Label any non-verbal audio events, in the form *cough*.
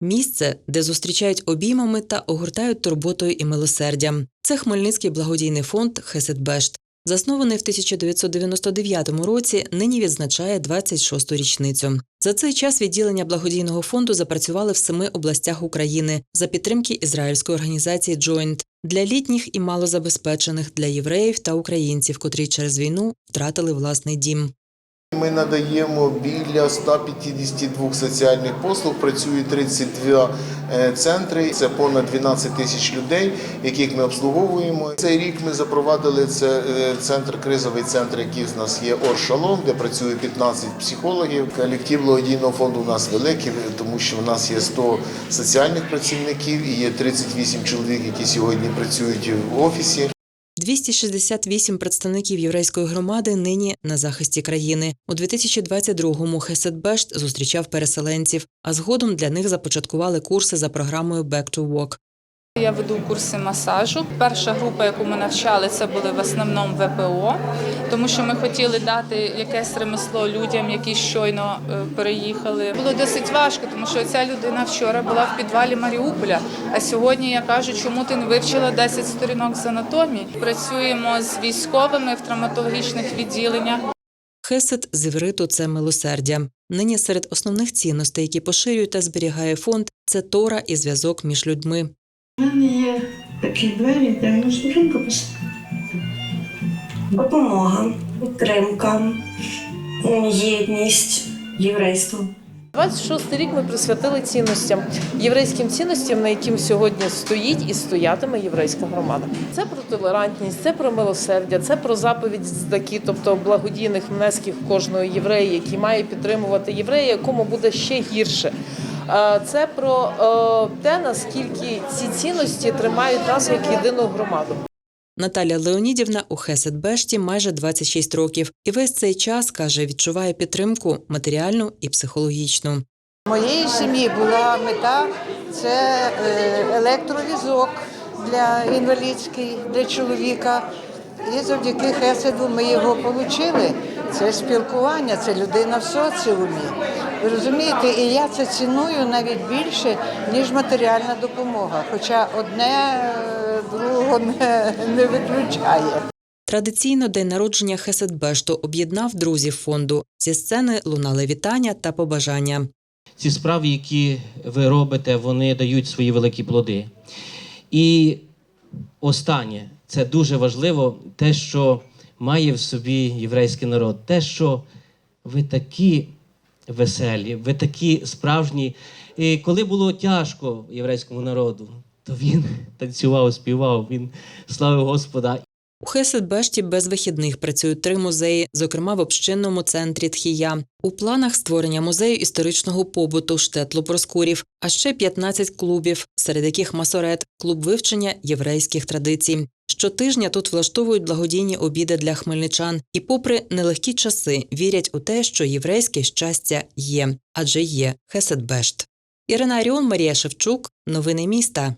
Місце, де зустрічають обіймами та огортають турботою і милосердям. Це Хмельницький благодійний фонд Хесетбешт. Заснований в 1999 році, нині відзначає 26-ту річницю. За цей час відділення благодійного фонду запрацювали в семи областях України за підтримки ізраїльської організації Joint для літніх і малозабезпечених, для євреїв та українців, котрі через війну втратили власний дім. Ми надаємо біля 152 соціальних послуг. Працює 32 е, центри. Це понад 12 тисяч людей, яких ми обслуговуємо. Цей рік ми запровадили це е, центр, кризовий центр, який в нас є Оршалом, де працює 15 психологів. Колектив благодійного фонду у нас великий, тому що в нас є 100 соціальних працівників і є 38 чоловік, які сьогодні працюють в офісі. 268 представників єврейської громади нині на захисті країни. У 2022-му Хеседбешт зустрічав переселенців, а згодом для них започаткували курси за програмою Back to Work. Я веду курси масажу. Перша група, яку ми навчали, це були в основному ВПО, тому що ми хотіли дати якесь ремесло людям, які щойно е, переїхали. Було досить важко, тому що ця людина вчора була в підвалі Маріуполя. А сьогодні я кажу, чому ти не вивчила 10 сторінок з анатомії? Працюємо з військовими в травматологічних відділеннях. Хесед з івриту – це милосердя. Нині серед основних цінностей, які поширює та зберігає фонд, це тора і зв'язок між людьми. У мене є такі двері, де можна жінку писати. Допомога, підтримка, єдність, єврейство. 26 рік ми присвятили цінностям, єврейським цінностям, на яким сьогодні стоїть і стоятиме єврейська громада. Це про толерантність, це про милосердя, це про заповідь здаки, тобто благодійних внесків кожного єврея, який має підтримувати єврея, якому буде ще гірше. Е, Це про е, те, наскільки ці цінності тримають нас як єдину громаду. Наталя Леонідівна у Хесетбешті майже 26 років, і весь цей час каже, відчуває підтримку матеріальну і психологічну. Моєї сім'ї була мета це е, електровізок для інвалідський для чоловіка. І завдяки Хеседу ми його отримали. Це спілкування, це людина в соціумі. Ви розумієте, і я це ціную навіть більше, ніж матеріальна допомога. Хоча одне е, другого не, не виключає. Традиційно день народження Хесетбешту об'єднав друзів фонду. Зі сцени лунали вітання та побажання. ці справи, які ви робите, вони дають свої великі плоди. І останнє, це дуже важливо, те, що має в собі єврейський народ, те, що ви такі веселі, ви такі справжні. І коли було тяжко єврейському народу, то він *laughs* танцював, співав, він славив Господа. У Хесетбешті без вихідних працюють три музеї, зокрема в общинному центрі Тхія. У планах створення музею історичного побуту штетлу Проскурів, а ще 15 клубів, серед яких масорет клуб вивчення єврейських традицій. Щотижня тут влаштовують благодійні обіди для хмельничан, і, попри нелегкі часи, вірять у те, що єврейське щастя є, адже є Хесетбешт. Ірина Аріон, Марія Шевчук. Новини міста.